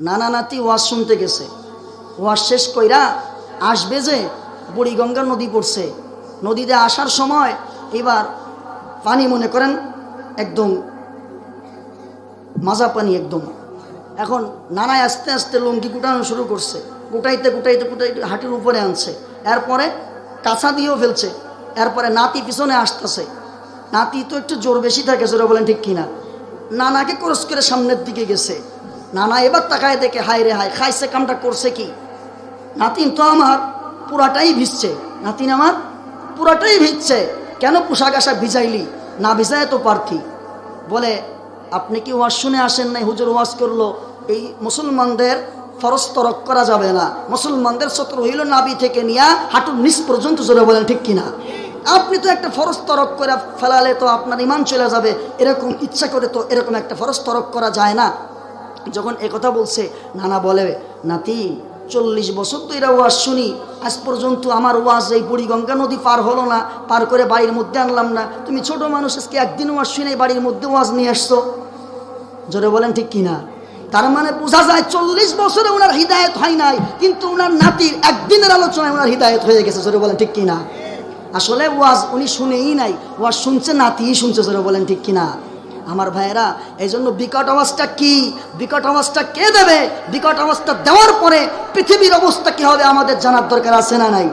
নানা নাতি ওয়াজ শুনতে গেছে। ওয়াজ শেষ কইরা আসবে যে বুড়িগঙ্গা নদী পড়ছে। নদীতে আসার সময় এবার পানি মনে করেন একদম মাজা পানি একদম। এখন নানায় আস্তে আস্তে লঙ্কি কুটানো শুরু করছে। কুটাইতে কুটাইতে কুটাইতে হাঁটির উপরে আনছে। এরপরে কাছা দিয়েও ফেলছে। এরপরে নাতি পিছনে আসতেছে। নাতি তো একটু জোর বেশি থাকে, জোরে বলেন ঠিক কিনা। নানাকে ক্রস করে সামনের দিকে গেছে। নানা এবার তাকায় দেখে, হায় রে হায়, খাইছে কামটা, করছে কি? নাতিন তো আমার পুরাটাই ভিজছে। নাতিন আমার পুরাটাই ভিজছে। কেন পোশাক আশা ভিজাইলি? না ভিজায় তো পারতি। বলে, আপনি কি ওয়াজ শুনে আসেন নাই? হুজুর ওয়াজ করল, এই মুসলমানদের ফরজ তরক করা যাবে না। মুসলমানদের চক্র হইল নাবি থেকে নিয়ে হাঁটুর নিচ পর্যন্ত জোরে বলেন, ঠিক কিনা? আপনি তো একটা ফরজ তরক করে ফেলালে তো আপনার ইমান চলে যাবে। এরকম ইচ্ছা করে তো এরকম একটা ফরজ তরক করা যায় না। যখন একথা বলছে, নানা বলে, নাতি, চল্লিশ বছর তো এরা ওয়াজ শুনি, আজ পর্যন্ত আমার ওয়াজ এই বুড়িগঙ্গা নদী পার হলো না, পার করে বাড়ির মধ্যে আনলাম না। তুমি ছোট মানুষ, আজকে একদিন ওয়াজ শুনে বাড়ির মধ্যে ওয়াজ নিয়ে আসছো? জোরে বলেন, ঠিক কিনা? তার মানে বোঝা যায় চল্লিশ বছরে ওনার হৃদায়ত হয় নাই, কিন্তু ওনার নাতির একদিনের আলোচনায় ওনার হৃদায়ত হয়ে গেছে, জোরে বলেন, ঠিক কিনা? আসলে ওয়াজ উনি শুনেই নাই, ওয়াজ শুনছে, নাতিই শুনছে, জোরে বলেন, ঠিক কিনা? আমার ভাইয়েরা এই জন্য বিকট আওয়াজটা কি? বিকট আওয়াজটা কে দেবে? বিকট আওয়াজটা দেওয়ার পরে পৃথিবীর অবস্থা কি হবে আমাদের জানার দরকার আছে না নাই?